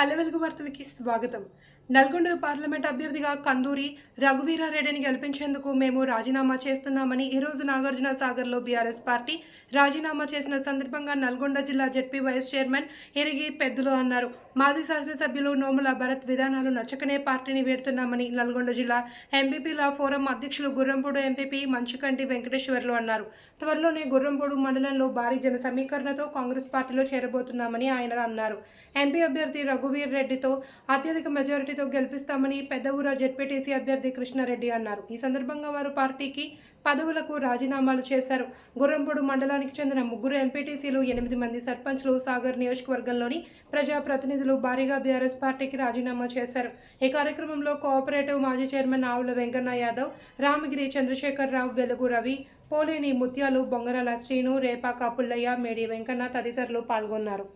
పల్లె వెలుగు వార్తలకి స్వాగతం. నల్గొండ పార్లమెంట్ అభ్యర్థిగా కందూరి రఘువీరారెడ్డిని గెలిపించేందుకు మేము రాజీనామా చేస్తున్నామని ఈరోజు నాగార్జున సాగర్లో బీఆర్ఎస్ పార్టీ రాజీనామా చేసిన సందర్భంగా నల్గొండ జిల్లా జెడ్పీ వైస్ చైర్మన్ ఎరిగి పెద్దులు అన్నారు. మాజీ శాసనసభ్యులు నోముల భరత్ విధానాలు నచ్చకనే పార్టీని వేడుతున్నామని నల్గొండ జిల్లా ఎంపీపీల ఫోరం అధ్యక్షులు గుర్రంపూడు ఎంపీపీ మంచుకంటి వెంకటేశ్వర్లు అన్నారు. త్వరలోనే గుర్రంపూడు మండలంలో భారీ జన సమీకరణతో కాంగ్రెస్ పార్టీలో చేరబోతున్నామని ఆయన అన్నారు. ఎంపీ అభ్యర్థి రఘు రఘువీర్ రెడ్డితో అత్యధిక మెజారిటీతో గెలిపిస్తామని పెద్దఊర జెడ్పీటీసీ అభ్యర్థి కృష్ణారెడ్డి అన్నారు. ఈ సందర్భంగా వారు పార్టీకి పదవులకు రాజీనామాలు చేశారు. గుర్రంపూడు మండలానికి చెందిన ముగ్గురు ఎంపీటీసీలు ఎనిమిది మంది సర్పంచ్లు సాగర్ నియోజకవర్గంలోని ప్రజాప్రతినిధులు భారీగా బీఆర్ఎస్ పార్టీకి రాజీనామా చేశారు. ఈ కార్యక్రమంలో కోఆపరేటివ్ మాజీ చైర్మన్ ఆవుల వెంకన్న యాదవ్ రామగిరి చంద్రశేఖర్ రావు వెలుగు రవి పోలేని ముత్యాలు బొంగరాల శ్రీను రేపాక పుల్లయ్య మేడి వెంకన్న తదితరులు పాల్గొన్నారు.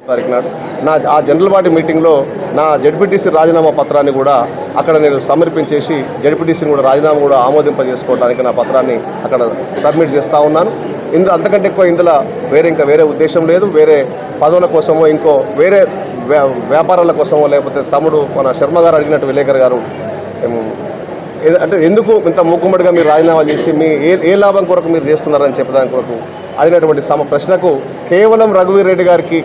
తారీఖు నాడు. నా ఆ జనరల్ బాడీ మీటింగ్లో నా జడ్పీటీసీ రాజీనామా పత్రాన్ని కూడా అక్కడ నేను సమర్పించేసి జడ్పీటీసీని కూడా రాజీనామా కూడా ఆమోదింపజేసుకోవడానికి నా పత్రాన్ని అక్కడ సబ్మిట్ చేస్తూ ఉన్నాను. ఇందులో అంతకంటే ఎక్కువ ఇందులో వేరే ఇంకా వేరే ఉద్దేశం లేదు. వేరే పదవుల కోసమో ఇంకో వేరే వ్యా- వ్యాపారాల కోసమో లేకపోతే తమ్ముడు మన శర్మ గారు అడిగినట్టు విలేకర్ గారు అంటే ఎందుకు ఇంత మూకుమ్మడిగా మీరు రాజీనామా చేసి మీ ఏ ఏ లాభం కొరకు మీరు చేస్తున్నారని చెప్పడానికి కొరకు అడిగినటువంటి సమ ప్రశ్నకు కేవలం రఘువీర్ రెడ్డి గారికి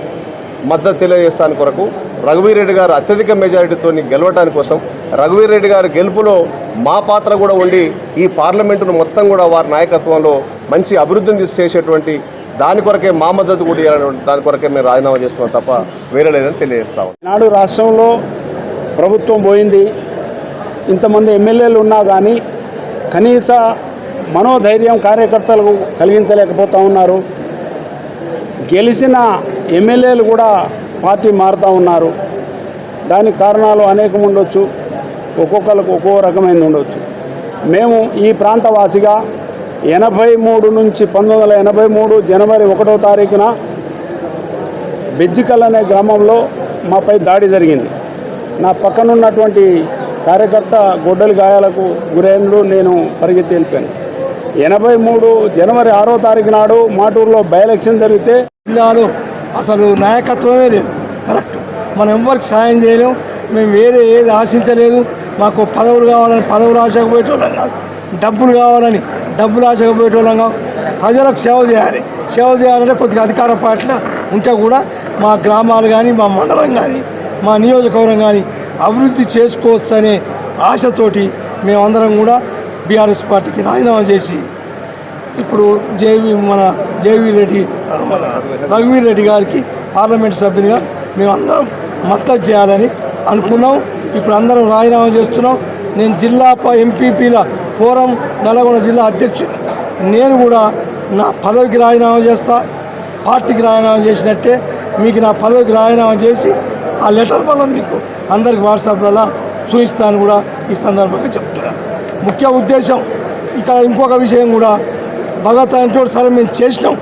మద్దతు తెలియజేస్తాను కొరకు రఘువీర్ రెడ్డి గారు అత్యధిక మెజారిటీతో గెలవడానికి కోసం రఘువీర్ రెడ్డి గారి గెలుపులో మా పాత్ర కూడా ఉండి ఈ పార్లమెంటును మొత్తం కూడా వారి నాయకత్వంలో మంచి అభివృద్ధిని చేసేటువంటి దాని కొరకే మా మద్దతు కూడా ఇవ్వాలనేటువంటి దాని కొరకే మేము రాజీనామా చేస్తున్నాం తప్ప వేరే లేదని తెలియజేస్తాం నాడు రాష్ట్రంలో ప్రభుత్వం పోయింది. ఇంతమంది ఎమ్మెల్యేలు ఉన్నా కానీ కనీస మనోధైర్యం కార్యకర్తలకు కలిగించలేకపోతూ ఉన్నారు. గెలిచిన ఎమ్మెల్యేలు కూడా పార్టీ మారుతూ ఉన్నారు. దానికి కారణాలు అనేకం ఉండొచ్చు. ఒక్కొక్కరికి ఒక్కో రకమైన ఉండొచ్చు. మేము ఈ ప్రాంతవాసిగా ఎనభై మూడు నుంచి పంతొమ్మిది వందల ఎనభై మూడు జనవరి ఒకటో తారీఖున బెజ్జికల్ అనే గ్రామంలో మాపై దాడి జరిగింది. నా పక్కనున్నటువంటి కార్యకర్త గొడ్డలి గాయాలకు గురైనడు నేను పరిగెత్తి వెళ్ళిపోయాను ఎనభై మూడు జనవరి ఆరో తారీఖు నాడు మాటూరులో బై ఎలక్షన్ జరిగితే జిల్లాలో అసలు నాయకత్వమే లేదు. కరెక్ట్. మనం ఎవరికి సాయం చేయలేము మేము వేరే ఏది ఆశించలేదు. మాకు పదవులు కావాలని పదవులు ఆశకపోయేటోళ్ళం కాదు. డబ్బులు కావాలని డబ్బులు ఆశకపోయేటోళ్ళం కాదు. ప్రజలకు సేవ చేయాలి. సేవ చేయాలంటే కొద్దిగా అధికార పట్ల ఉంటే కూడా మా గ్రామాలు కానీ మా మండలం కానీ మా నియోజకవర్గం కానీ అభివృద్ధి చేసుకోవచ్చు అనే ఆశతోటి మేమందరం కూడా బీఆర్ఎస్ పార్టీకి రాజీనామా చేసి ఇప్పుడు జేవి మన జేవి రెడ్డి రఘువీర్ రెడ్డి గారికి పార్లమెంట్ సభ్యునిగా మేము అందరం మద్దతు చేయాలని అనుకున్నాం. ఇప్పుడు అందరం రాజీనామా చేస్తున్నాం. నేను జిల్లా ఎంపీపీల ఫోరం నల్గొండ జిల్లా అధ్యక్షుడు నేను కూడా నా పదవికి రాజీనామా చేస్తా పార్టీకి రాజీనామా చేసినట్టే మీకు నా పదవికి రాజీనామా చేసి ఆ లెటర్ మనం మీకు అందరికి వాట్సాప్లలో చూపిస్తాను కూడా ఈ సందర్భంగా చెప్తున్నాను ముఖ్య ఉద్దేశం ఇక్కడ ఇంకొక విషయం కూడా భగత్ అంటే సరే మేము చేసినాం.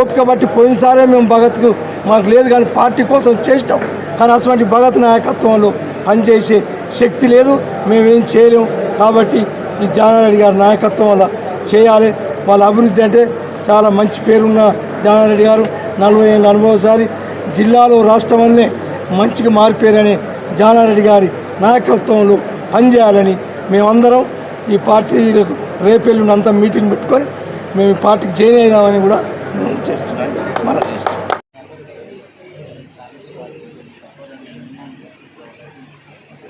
ఓపిక బట్టి పోయినసారే మేము భగత్కు మాకు లేదు కానీ పార్టీ కోసం చేసినాం. కానీ అటువంటి భగత్ నాయకత్వంలో పనిచేసే శక్తి లేదు మేమేం చేయలేము కాబట్టి ఈ జానారెడ్డి గారి నాయకత్వం వల్ల చేయాలి. వాళ్ళ అభివృద్ధి అంటే చాలా మంచి పేరున్న జానారెడ్డి గారు నలభై ఏళ్ళ అనుభవసారి జిల్లాలో రాష్ట్రంలోనే మంచిగా మారిపోయారని జానారెడ్డి గారి నాయకత్వంలో పనిచేయాలని మేమందరం ఈ పార్టీలకు రేపెల్లుండి అంతా మీటింగ్ పెట్టుకొని మేము ఈ పార్టీకి జాయిన్ అయినామని కూడా మేము చేస్తున్నాం మన చేస్తున్నాం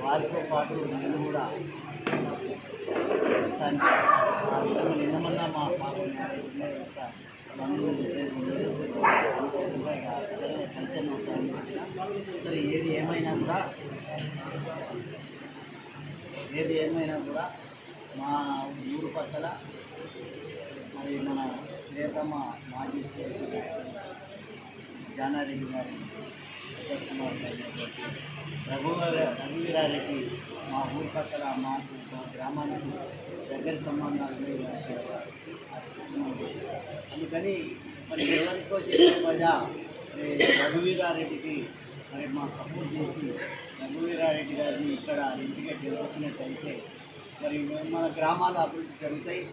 వారితో పాటు నేను కూడా మా ఏమైనా కూడా ఏది ఏమైనా కూడా మా ఊరు పక్కల మరి మన ప్రియతమ మాజీ సీఎం జానారెడ్డి గారి కుమార్ రఘువర రఘువీరారెడ్డి మా ఊరి పక్కల మా గ్రామానికి దగ్గర సంబంధాలు అందుకని మరి ఎవరికో చెప్పబడ్డా మరి రఘువీరారెడ్డికి మరి మా సపోర్ట్ చేసి రఘువీరారెడ్డి గారిని ఇక్కడ ఇంటికి గెలవచ్చినట్టయితే మరి మన గ్రామాల అభివృద్ధి జరుగుతాయి.